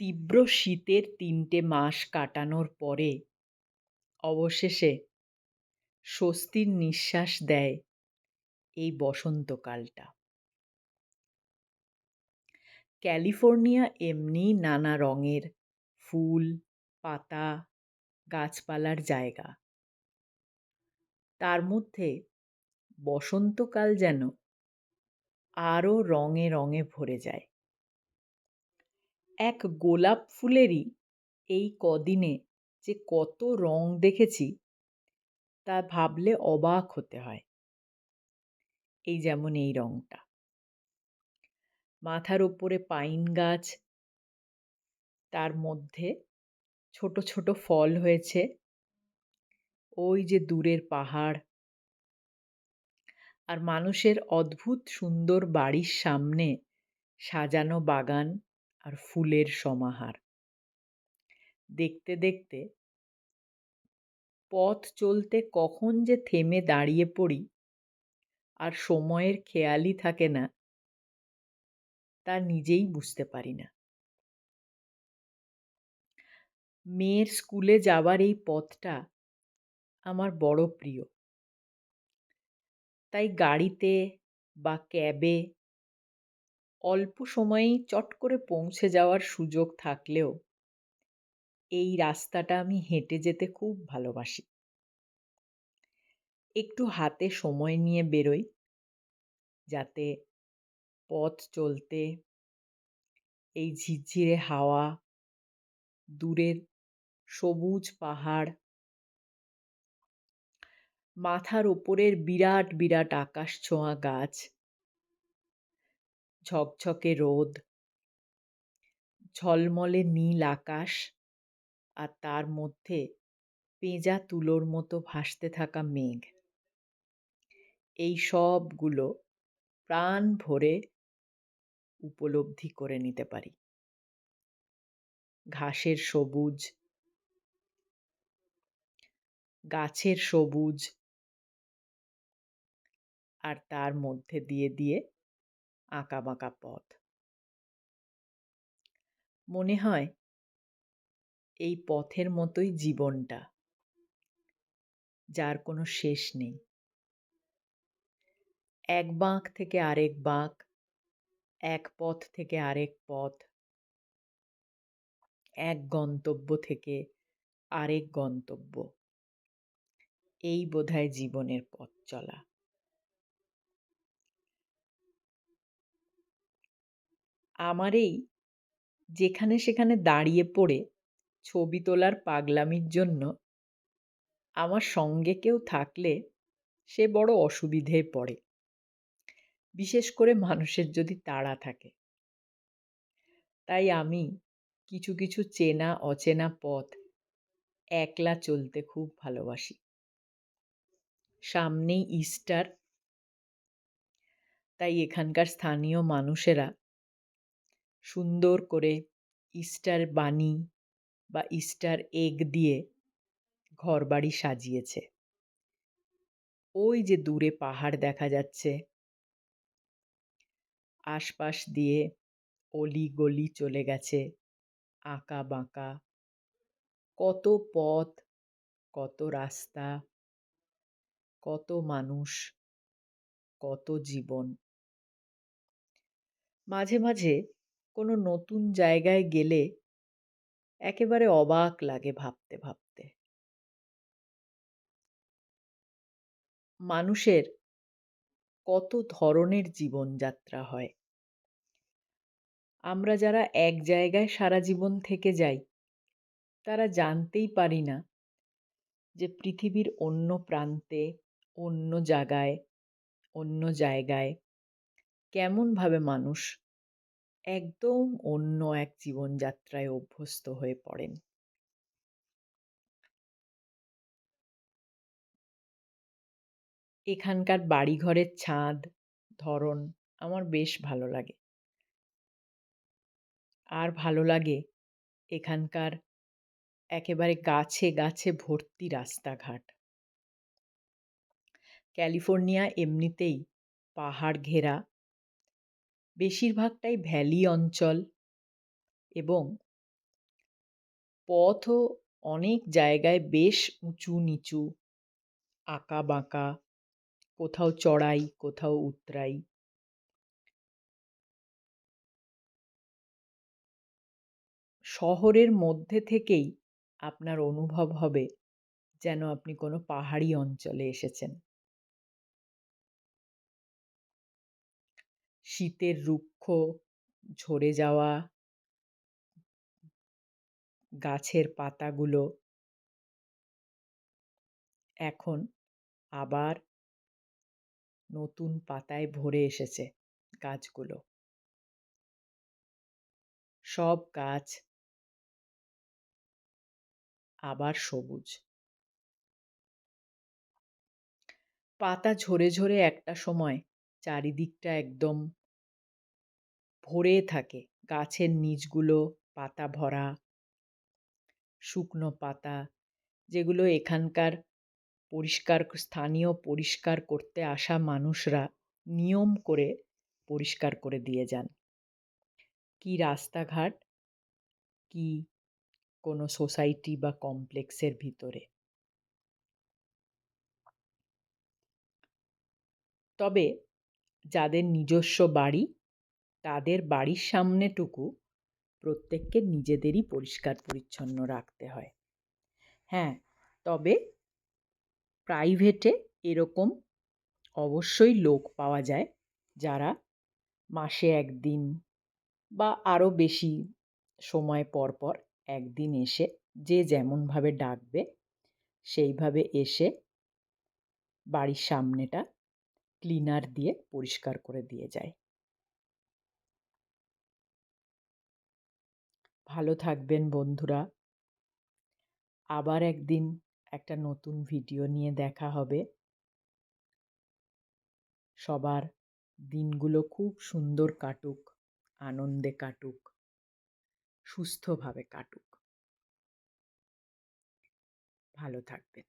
তীব্র শীতের তিনটে মাস কাটানোর পরে অবশেষে স্বস্তির নিঃশ্বাস দেয় এই বসন্তকালটা। ক্যালিফোর্নিয়া এমনি নানা রঙের ফুল, পাতা, গাছপালার জায়গা। তার মধ্যে বসন্তকাল যেন আরও রঙে রঙে ভরে যায়। এক গোলাপ ফুলেরই এই কদিনে যে কত রং দেখেছি তা ভাবলে অবাক হতে হয়। এই যেমন এই রংটা। মাথার ওপরে পাইন গাছ, তার মধ্যে ছোট ছোট ফল হয়েছে, ওই যে দূরের পাহাড়। আর মানুষের অদ্ভুত সুন্দর বাড়ির সামনে সাজানো বাগান। আর ফুলের সমাহার। দেখতে দেখতে পথ চলতে কখন যে থেমে দাঁড়িয়ে পড়ি আর সময়ের খেয়ালই থাকে না, তা নিজেই বুঝতে পারি না। মেয়ের স্কুলে যাবার এই পথটা আমার বড় প্রিয়। তাই গাড়িতে বা ক্যাবে অল্প সময়েই চট করে পৌঁছে যাওয়ার সুযোগ থাকলেও এই রাস্তাটা আমি হেঁটে যেতে খুব ভালোবাসি। একটু হাতে সময় নিয়ে বেরোই, যাতে পথ চলতে এই ঝিরঝিরে হাওয়া, দূরের সবুজ পাহাড়, মাথার ওপরের বিরাট বিরাট আকাশ ছোঁয়া গাছ ঝকঝকে রোদ, ঝলমলে নীল আকাশ আর তার মধ্যে পেঁজা তুলোর মতো ভাসতে থাকা মেঘ। এই সবগুলো প্রাণ ভরে উপলব্ধি করে নিতে পারি। ঘাসের সবুজ, গাছের সবুজ আর তার মধ্যে দিয়ে দিয়ে আঁকা বাঁকা পথ। মনে হয় এই পথের মতোই জীবনটা। যার কোনো শেষ নেই। এক বাঁক থেকে আরেক বাঁক, এক পথ থেকে আরেক পথ, এক গন্তব্য থেকে আরেক গন্তব্য। এই বোধহয় জীবনের পথ চলা। আমার এই যেখানে সেখানে দাঁড়িয়ে পড়ে ছবি তোলার পাগলামির জন্য আমার সঙ্গে কেউ থাকলে সে বড় অসুবিধেয় পড়ে। বিশেষ করে মানুষের যদি তাড়া থাকে। তাই আমি কিছু কিছু চেনা, অচেনা পথ একলা চলতে খুব ভালোবাসি। সামনেই ইস্টার। তাই এখানকার স্থানীয় মানুষেরা সুন্দর করে ইস্টার বানি বা ইস্টার এগ দিয়ে ঘরবাড়ি সাজিয়েছে। ওই যে দূরে পাহাড় দেখা যাচ্ছে। আশপাশ দিয়ে অলি গলি চলে গেছে আঁকা বাঁকা কত পথ, কত রাস্তা, কত মানুষ, কত জীবন। মাঝে মাঝে কোনো নতুন জায়গায় গেলে একেবারে অবাক লাগে ভাবতে ভাবতে। মানুষের কত ধরনের জীবনযাত্রা হয়। আমরা যারা এক জায়গায় সারা জীবন থেকে যাই, তারা জানতেই পারি না যে পৃথিবীর অন্য প্রান্তে, অন্য জায়গায় অন্য জায়গায় কেমনভাবে মানুষ একদম অন্য এক জীবনযাত্রায় অভ্যস্ত হয়ে পড়েন। এখানকার বাড়িঘরের ছাদ, ধরন আমার বেশ ভালো লাগে। আর ভালো লাগে এখানকার একেবারে গাছে গাছে ভর্তি রাস্তাঘাট। ক্যালিফোর্নিয়া এমনিতেই পাহাড় ঘেরা বেশিরভাগটাই ভ্যালি অঞ্চল এবং পথও অনেক জায়গায় বেশ উঁচু নিচু, আঁকা বাঁকা, কোথাও চড়াই, কোথাও উতরাই। শহরের মধ্যে থেকেই আপনার অনুভব হবে যেন আপনি কোনো পাহাড়ি অঞ্চলে এসেছেন। শীতের রুক্ষ, ঝরে যাওয়া, গাছের পাতাগুলো। এখন আবার নতুন পাতায় ভরে এসেছে গাছগুলো। সব গাছ আবার সবুজ। পাতা ঝরে ঝরে একটা সময় চারিদিকটা একদম ভরে থাকে। গাছের নিচগুলো পাতা ভরা, শুকনো পাতা, যেগুলো এখানকার পরিষ্কার, স্থানীয় পরিষ্কার করতে আসা মানুষরা নিয়ম করে পরিষ্কার করে দিয়ে যান। কি রাস্তাঘাট, কি কোনো সোসাইটি বা কমপ্লেক্সের ভিতরে। তবে যাদের নিজস্ব বাড়ি তাদের বাড়ির সামনেটুকু প্রত্যেককে নিজেদেরই পরিষ্কার পরিচ্ছন্ন রাখতে হয়। হ্যাঁ তবে প্রাইভেটে এরকম অবশ্যই লোক পাওয়া যায় যারা মাসে একদিন বা আরও বেশি সময় পর পর একদিন এসে যে যেমনভাবে ডাকবে, সেইভাবে এসে বাড়ির সামনেটা ক্লিনার দিয়ে পরিষ্কার করে দিয়ে যায়। ভালো থাকবেন বন্ধুরা। আবার একদিন একটা নতুন ভিডিও নিয়ে দেখা হবে। সবার দিনগুলো খুব সুন্দর কাটুক, আনন্দে কাটুক, সুস্থভাবে কাটুক। ভালো থাকবেন।